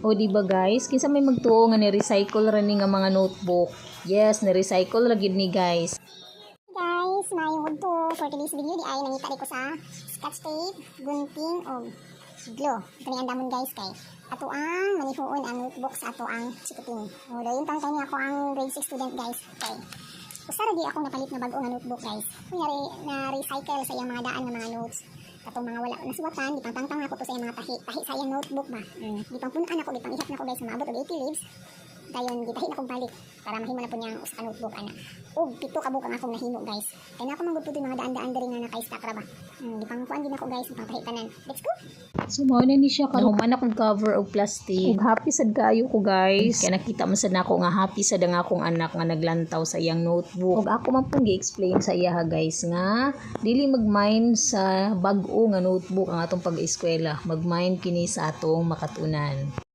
O di ba guys, kinsa may magtuo nga ni recycle ra ni nga mga notebook. Yes, ni recycle ra gid ni guys. Guys, mayong to for today's video di ay nangita ko sa scotch tape, gunting o glue. Ito ang damon guys kay ato ang manihuon ang notebook sa ato ang chikuting. O dayon tang kanya ako ang grade 6 student guys. Kay Usa ra di ako napalit na bag-o nga notebook guys. Kunyari na recycle sa iyang mga daan nga mga notes. Katong mga wala na suwatan, di pang tangtang ako to sa mga tahi, tahi sa iyang notebook ba. Mm. Di pang punan ako, di pang ihap na ako guys, maabot og 80 leaves. Dayon gitahi na kong balik para mahimo na po niya ang usa ka notebook ana. Og pito ka buka ang akong nahimo guys. Kay na ako man gud mga daan-daan diri nga naka stack ra ba. Hmm, di pang kuan din ako guys, di pang tahi tanan. Let's go. So mao na ni siya karon man akong cover og plastic. Ug happy sad kayo ko guys. Kaya nakita man sad nako nga happy sad ang akong anak nga naglantaw sa iyang notebook. Ug ako man pong gi-explain sa iya ha guys nga dili mag-mind sa bag-o nga notebook ang atong pag-eskwela. Mag-mind kini sa atong makatunan.